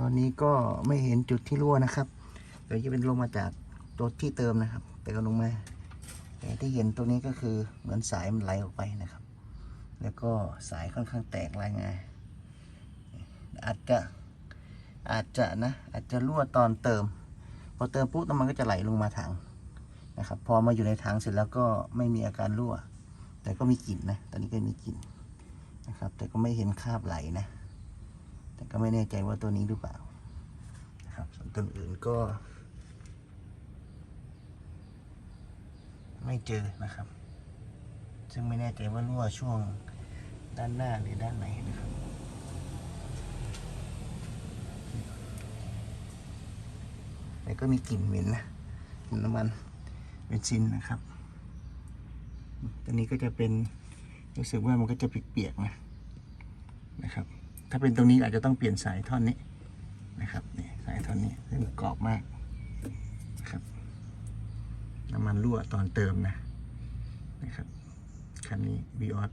ตอนนี้ก็ไม่เห็นจุดที่รั่วนะครับเดี๋ยวจะเป็นลงมาจากตัวที่เติมนะครับ แต่ก็ลงมา แต่ที่เห็นตรงนี้ก็คือเหมือนสายมันไหลออกไปนะครับ แล้วก็สายค่อนข้างแตกลายงาอาจจะอาจจะนะอาจจะรั่วตอนเติม พอเติมปุ๊บน้ำมันก็จะไหลลงมาถังนะครับ พอมาอยู่ในถังเสร็จแล้วก็ไม่มีอาการรั่ว แต่ก็มีกลิ่นนะ ตอนนี้ก็มีกลิ่นนะครับ แต่ก็ไม่เห็นคราบไหลนะ ก็ไม่แน่ใจว่าตัวนี้หรือเปล่านะครับส่วนตัวอื่นก็ ไม่เจอนะครับ ซึ่งไม่แน่ใจว่ารั่วช่วงด้านหน้าหรือด้านไหนนะครับแต่ก็มีกลิ่นเหม็นนะกลิ่นน้ำมันเบนซินนะครับตัวนี้ก็จะเป็นรู้สึกว่ามันก็จะเปียกๆนะนะครับ ถ้าเป็นตรงนี้อาจจะต้องเปลี่ยนสายท่อนนี้นะครับนี่สายท่อนนี้ซึ่งกรอบมากนะครับน้ำมันรั่วตอนเติมนะนะครับคันนี้วีออส